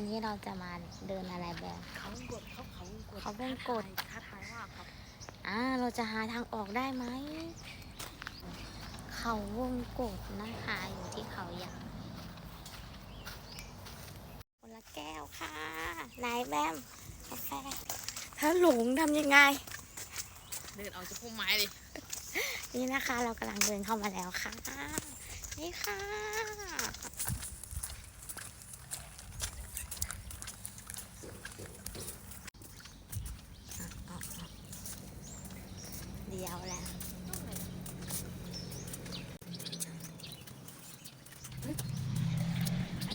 วันนี้เราจะมาเดินอะไรแบบเขากดเขาเขากดเขาวงกตท้าทายว่าครับอ่าเราจะหาทางออกได้ไหม เขาวงกดนะคะอยู่ที่เขาใหญ่คนละแก้วค่ะนายแบมกาแฟถ้าหลงทำยังไง เดินเอาจะพุ่มไม้ดินี่นะคะ เรากำลังเดินเข้ามาแล้วค่ะ นี่ค่ะ เดียวแล้ว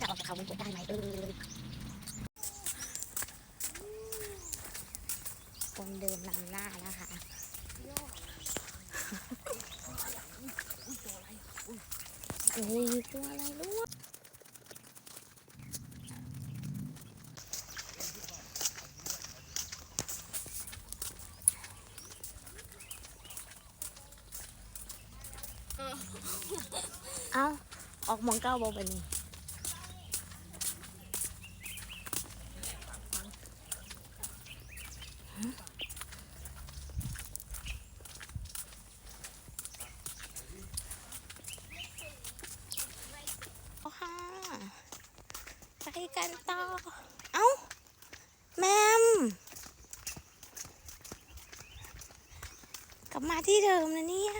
จะออกจาก เขาวงกตได้ไหมเออคนเดินนำหน้านะคะเฮ้ยตัวอะไรลูกเอาออกมองเก้าโบไปนี่ โอ้ค่ะไป กันต่อ เอ้า แมม กลับมาที่เดิมนะเนี่ย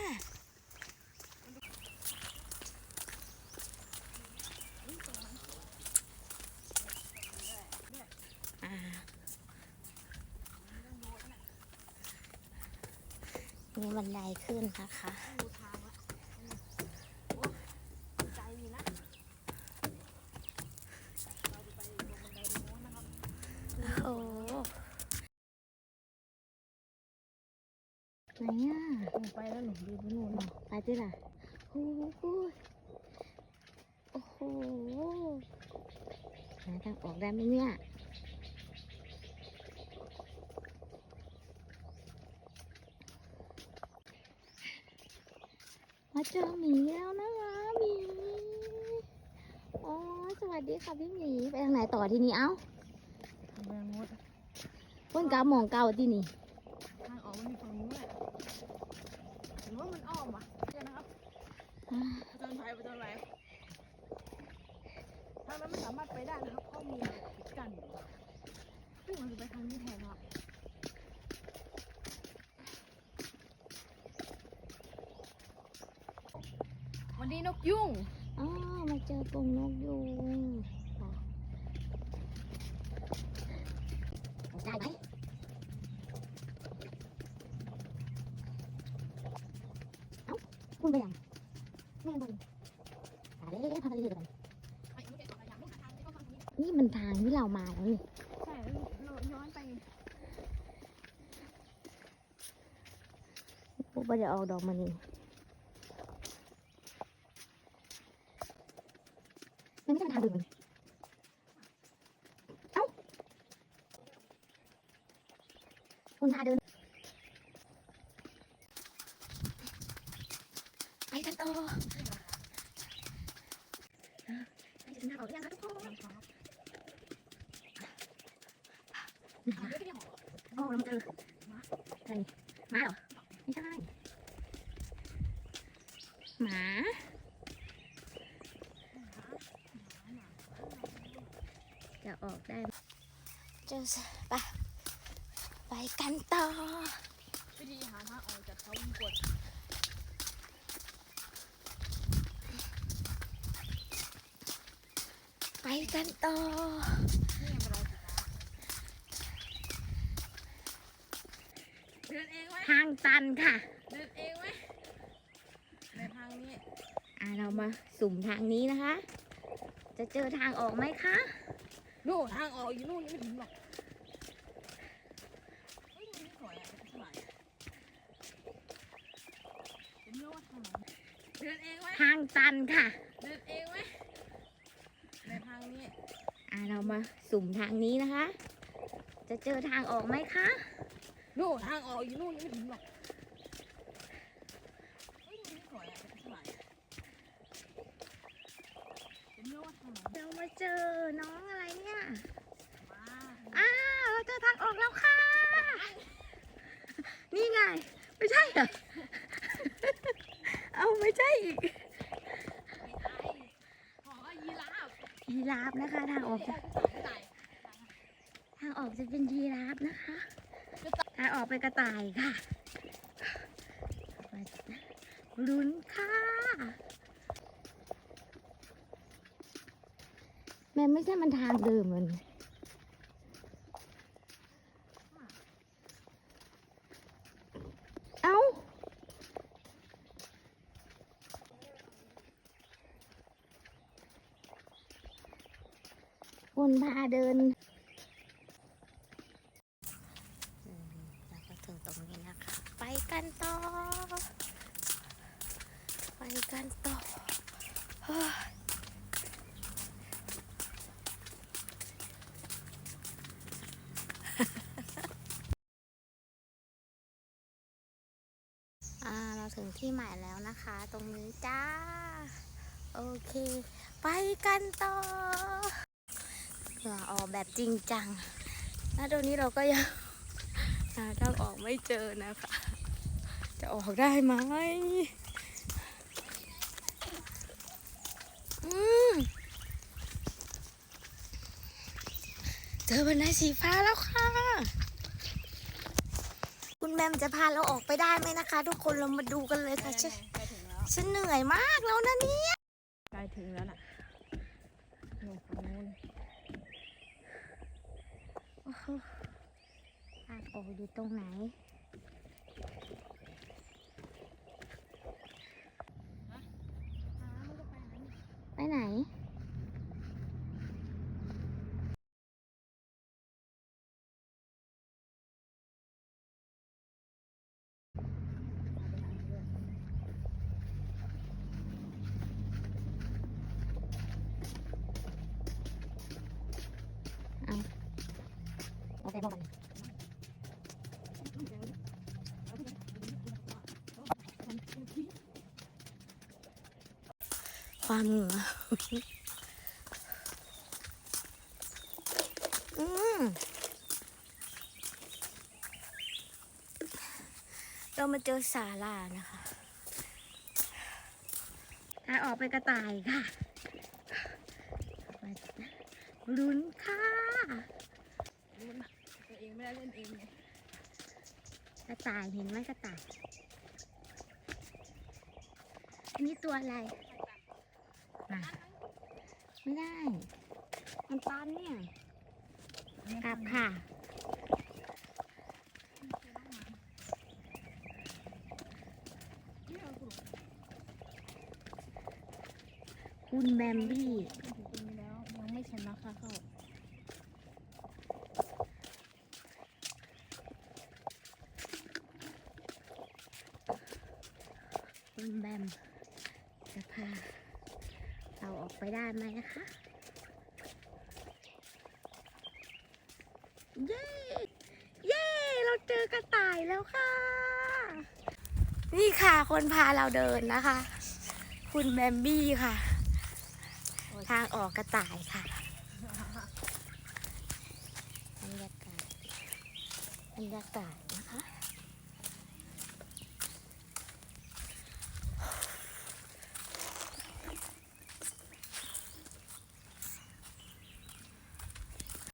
มีบันไดขึ้นนะคะ ดูทางละโอ้ใจอยู่นะเราจะไปลงบันไดตรงโน้นนะครับ โอ้โหไหนอะ ล งไปแล้วหนูดูไปนู่นบอกไปที่ไหนโอ้โหโอ้โหหาทางออกได้ไหมเนี่ยมาเจอหมีแล้วนะคะหมีอ๋อสวัสดีค่ะพี่หมีไปทางไหนต่อทีนี้เอ้าเดินงดเพิ่นกาหมองเก่าที่นี่ทางออกมันมีฝั่งนู้นแหละ หรือว่ามันอ้อมวะเดี๋ยวนะครับอ่าประจนภัยประจนภัยทางนั้นไม่สามารถไปได้นะครับเพราะมีปิดกั้นอยู่ซึ่งมันจะไปทางนี้แทนครับวันนี้นกยุ่งอ๋อมาเจอกรงนกยูงค่ะได้ไหมเอ้าคุณไปยังแม่งบอลหาเล่ๆพากันเรือกันนี่มันทางที่เรามาแล้วนี่ใช่เราย้อนไปปุ๊บจะออกดอกมานี่มันไม่ใช่ทางเดินมันเอ้าคุณพาเดิน ไปกันต่อไปถึงทาออกยังคะทุกคนโอ้เรามาเจออะไรนี่หมาเหรอ ไม่ใช่หมาจะออกได้ไหมเจอสไปไปกันต่อวิธีหาทางออกจากเขาวงกด ไปกันต่อนี่ยังรอสิคะเดินเองไหมทางตันค่ะ เดินเองไหมในทางนี้ อ่าเรามาสุ่มทางนี้นะคะ จะเจอทางออกไหมคะนู่นทางออกอยู่นู่นยังไม่ถึงหรอกเฮ้ยตรงนี้สวยอะเป็นสวยอะเป็นเนื้อว่าทางไหนเดินเองไหมทางตันค่ะ เดินเองไหมในทางนี้ อ่าเรามาสุ่มทางนี้นะคะ จะเจอทางออกไหมคะนู่นทางออกอยู่นู่นยังไม่ถึงหรอกเฮ้ยตรงนี้สวยอะเป็นสวยอะเป็นเนื้อว่าทางไหนเรามาเจอน้องอะไรเนี่ยทางออกแล้วค่ะ นี่ไง ไม่ใช่เหรอ เอาไม่ใช่อีก ขอยีราฟ ยี ราฟนะคะ ทางออกจะทางออกจะเป็นยีราฟนะคะทางออกเป็นกระต่ายค่ะลุ้นค่ะ แม่ไม่ใช่มันทางเดิมมัน เอ้า คนพาเดินแล้วก็ถึงตรงนี้นะคะ ไปกันต่อ ไปกันต่อเฮ้ยอ่าเราถึงที่หมายแล้วนะคะ ตรงนี้จ้า โอเค ไปกันต่อ เหงื่อออกแบบจริงจังณตรงนี้เราก็ยังหาทางออกไม่เจอนะคะ จะออกได้ไหมอืมเจอบันไดสีฟ้าแล้วค่ะ คุณแมมจะพาเราออกไปได้ไหมนะคะ ทุกคนเรามาดูกันเลยค่ะฉันใกล้ถึงแล้วฉันเหนื่อยมากแล้วนะเนี่ย ใกล้ถึงแล้วน่ะนู่นฝั่งนู้น โอ้โหทางออกอยู่ตรงไหน เอาไปบอกความเหงื่ออืมเรามาเจอศาลานะคะทางออกไปกระต่ายค่ะลุ้นค่ะรู้นะตัวเอง ไม่ได้เล่นเองไงกระต่ายเห็นไหมกระต่าย อันนี้ตัวอะไรน่ะไม่ได้ มันตันเนี่ย กลับค่ะที่เราถูกคุณแบมบี้ถึงตรงนี้แล้วยังไม่ชนะค่าเข้า คุณแบมจะพาเรา ออกได้ไหมนะคะ เย้ เย้ เราเจอกระต่ายแล้วค่ะ นี่ค่ะคนพาเราเดินนะคะ คุณแบมบี้ค่ะ ทางออกกระต่ายค่ะบรรยากาศบรรยากาศ